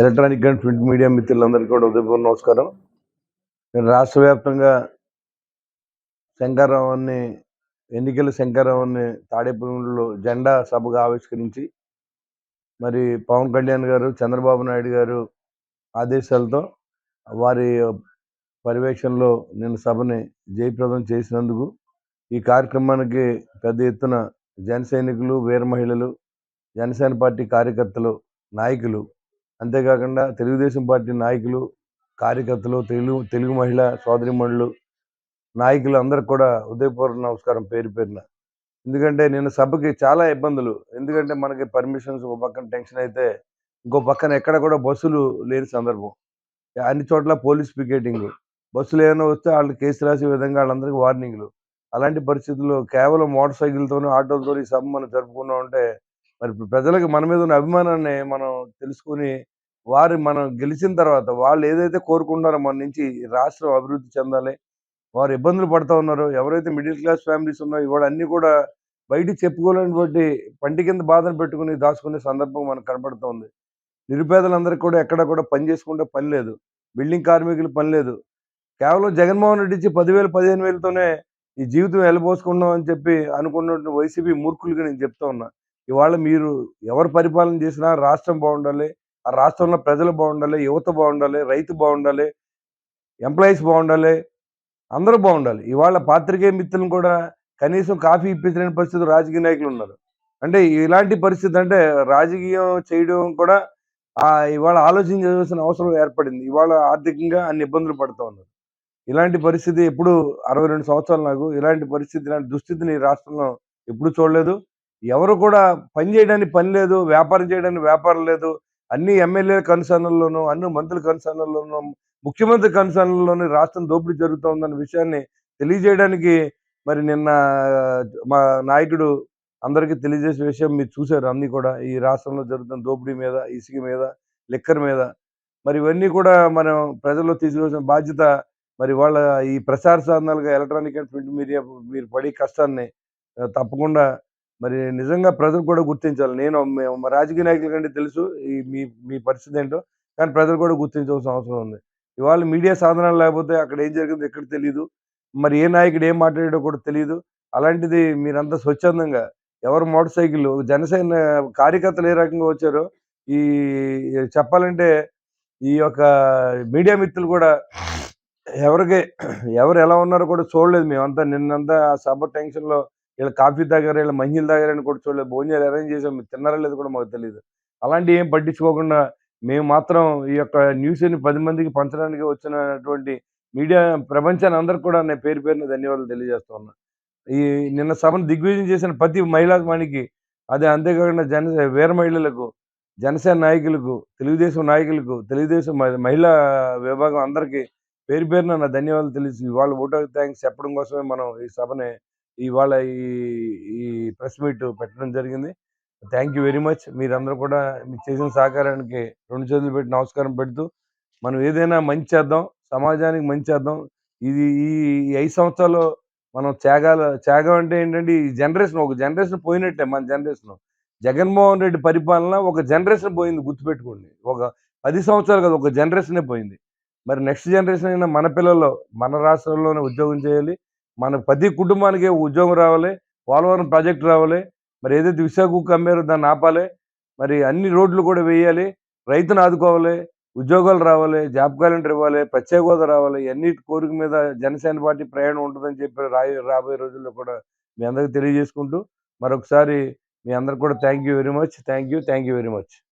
Electronic and print media మిత్రులందరికీ కూడా ఉదయపూర్వ నమస్కారం. నేను రాష్ట్ర వ్యాప్తంగా శంకరరావుని ఎన్నికల శంకరరావుని తాడేపల్లిలో జెండా సభగా ఆవిష్కరించి మరి పవన్ కళ్యాణ్ గారు చంద్రబాబు నాయుడు గారు ఆదేశాలతో వారి పర్యవేక్షణలో నేను సభని జయప్రదం చేసినందుకు ఈ కార్యక్రమానికి పెద్ద ఎత్తున జన సైనికులు వీర మహిళలు జనసేన పార్టీ కార్యకర్తలు నాయకులు అంతేకాకుండా తెలుగుదేశం పార్టీ నాయకులు కార్యకర్తలు తెలుగు తెలుగు మహిళ సోదరిమణులు నాయకులు అందరికి కూడా ఉదయపూర్వక నమస్కారం పేరు పేరున. ఎందుకంటే నేను సభకి చాలా ఇబ్బందులు. ఎందుకంటే మనకి పర్మిషన్స్ ఒక పక్కన టెన్షన్ అయితే ఇంకో పక్కన ఎక్కడ కూడా బస్సులు లేని సందర్భం. అన్ని చోట్ల పోలీస్ పికెటింగ్. బస్సులు ఏమైనా వస్తే వాళ్ళు కేసు రాసే విధంగా వాళ్ళందరికీ వార్నింగ్లు. అలాంటి పరిస్థితుల్లో కేవలం మోటార్ సైకిల్తోనూ ఆటోలతో ఈ సభ మనం జరుపుకున్నాం అంటే మరి ప్రజలకు మన మీద ఉన్న అభిమానాన్ని మనం తెలుసుకుని వారు మనం గెలిచిన తర్వాత వాళ్ళు ఏదైతే కోరుకుంటారో మన నుంచి రాష్ట్రం అభివృద్ధి చెందాలి. వారు ఇబ్బందులు పడుతూ ఉన్నారో. ఎవరైతే మిడిల్ క్లాస్ ఫ్యామిలీస్ ఉన్నాయో ఇవాళ అన్నీ కూడా బయటికి చెప్పుకోలేనిటువంటి పంటి కింద బాధను పెట్టుకుని దాచుకునే సందర్భం మనకు కనబడుతోంది నిరుపేదలందరికీ కూడా ఎక్కడ కూడా పని చేసుకుంటే పని లేదు. బిల్డింగ్ కార్మికులు పని లేదు. కేవలం జగన్మోహన్ రెడ్డి ఇచ్చి పదివేలు పదిహేను వేలతోనే ఈ జీవితం వెళ్ళబోసుకున్నాం అని చెప్పి అనుకున్నటువంటి వైసీపీ మూర్ఖులుగా నేను చెప్తా ఉన్నా. ఇవాళ మీరు ఎవరు పరిపాలన చేసినా రాష్ట్రం బాగుండాలి ఆ రాష్ట్రంలో ప్రజలు బాగుండాలి యువత బాగుండాలి రైతు బాగుండాలి ఎంప్లాయీస్ బాగుండాలి అందరూ బాగుండాలి. ఇవాళ పాత్రికేయ మిత్రులను కూడా కనీసం కాఫీ ఇప్పించలేని పరిస్థితి రాజకీయ నాయకులు ఉన్నారు. అంటే ఇలాంటి పరిస్థితి అంటే రాజకీయం చేయడం కూడా ఆ ఇవాళ ఆలోచన చేయాల్సిన అవసరం ఏర్పడింది. ఇవాళ ఆర్థికంగా అన్ని ఇబ్బందులు పడుతూ ఉన్నారు. ఇలాంటి పరిస్థితి ఎప్పుడు అరవై రెండు సంవత్సరాలు నాకు. ఇలాంటి పరిస్థితి ఇలాంటి దుస్థితిని రాష్ట్రంలో ఎప్పుడు చూడలేదు. ఎవరు కూడా పని చేయడానికి పని లేదు వ్యాపారం చేయడానికి వ్యాపారం లేదు. అన్ని ఎమ్మెల్యే కన్సర్న్లోనూ అన్ని మంత్రుల కన్సర్న్లోనూ ముఖ్యమంత్రి కన్సర్న్లోనూ రాష్ట్రం దోపిడీ జరుగుతోందన్న విషయాన్ని తెలియజేయడానికి మరి నిన్న మా నాయకుడు అందరికీ తెలియజేసే విషయం మీరు చూశారు అన్ని కూడా. ఈ రాష్ట్రంలో జరుగుతున్న దోపిడీ మీద ఇసుక మీద లిక్కర్ మీద. మరి ఇవన్నీ కూడా మనం ప్రజల్లో తీసుకొచ్చిన బాధ్యత మరి వాళ్ళ ఈ ప్రచార సాధనాలుగా ఎలక్ట్రానిక్ అండ్ ప్రింట్ మీడియా మీరు పడే కష్టాన్ని తప్పకుండా మరి నిజంగా ప్రజలు కూడా గుర్తించాలి. నేను మేము రాజకీయ నాయకుల కంటే తెలుసు ఈ మీ మీ పరిస్థితి ఏంటో కానీ ప్రజలు కూడా గుర్తించవలసిన అవసరం ఉంది. ఇవాళ మీడియా సాధనాలు లేకపోతే అక్కడ ఏం జరిగిందో ఎక్కడ తెలియదు మరి ఏ నాయకుడు ఏం మాట్లాడాడో కూడా తెలియదు అలాంటిది మీరంతా స్వచ్ఛందంగా ఎవరు మోటార్ సైకిల్ జనసేన కార్యకర్తలు ఏ రకంగా వచ్చారో ఈ చెప్పాలంటే ఈ యొక్క మీడియా మిత్రులు కూడా ఎవరికి ఎవరు ఎలా ఉన్నారో కూడా చూడలేదు మేమంతా. నిన్నంతా ఆ సభ టెన్షన్లో వీళ్ళు కాఫీ తాగారు వీళ్ళు మంచిలు తాగారని కూడా చూడలేదు. భోజనాలు అరేంజ్ చేసాం మీరు తిన్నారా లేదు కూడా మాకు తెలియదు అలాంటి ఏం పట్టించుకోకుండా మేము మాత్రం ఈ యొక్క న్యూస్ని పది మందికి పంచడానికి వచ్చినటువంటి మీడియా ప్రపంచాన్ని అందరికి కూడా నేను పేరు పేరున ధన్యవాదాలు తెలియజేస్తా ఉన్నా. ఈ నిన్న సభను దిగ్విజయం చేసిన ప్రతి మహిళా మణికి అదే అంతేకాకుండా జన వీర మహిళలకు జనసేన నాయకులకు తెలుగుదేశం నాయకులకు తెలుగుదేశం మహిళా విభాగం అందరికీ పేరు పేరున నా ధన్యవాదాలు తెలిసి ఇవాళ ఓటర్ థ్యాంక్స్ చెప్పడం కోసమే మనం ఈ సభని ఇవాళ ఈ ఈ ప్రెస్ మీట్ పెట్టడం జరిగింది. Thank you very much. మీరందరూ కూడా మీరు చేసిన సహకారానికి రెండు చేతులు పెట్టి నమస్కారం పెడుతూ మనం ఏదైనా మంచి చేద్దాం సమాజానికి మంచి చేద్దాం. ఇది ఈ ఐదు సంవత్సరాలు మనం త్యాగాలు త్యాగం అంటే ఏంటంటే ఈ జనరేషన్ ఒక జనరేషన్ పోయినట్టే మన జనరేషన్. జగన్మోహన్ రెడ్డి పరిపాలన ఒక జనరేషన్ పోయింది గుర్తుపెట్టుకోండి. ఒక పది సంవత్సరాలు కదా ఒక జనరేషనే పోయింది. మరి నెక్స్ట్ జనరేషన్ అయినా మన పిల్లలు మన రాష్ట్రంలోనే ఉద్యోగం చేయాలి. మన ప్రతి కుటుంబానికి ఉద్యోగం రావాలి పోలవరం ప్రాజెక్ట్ రావాలి మరి ఏదైతే విశాఖకు అమ్మారో దాన్ని ఆపాలి మరి అన్ని రోడ్లు కూడా వేయాలి రైతును ఆదుకోవాలి ఉద్యోగాలు రావాలి జాబ్ క్యాలెండర్ ఇవ్వాలి ప్రత్యేక హోదా రావాలి అన్నిటి కోరిక మీద జనసేన పార్టీ ప్రయాణం ఉంటుందని చెప్పి రాయి రాబోయే రోజుల్లో కూడా మీ అందరికీ తెలియజేసుకుంటూ మరొకసారి మీ అందరికి కూడా thank you very much thank you thank you very much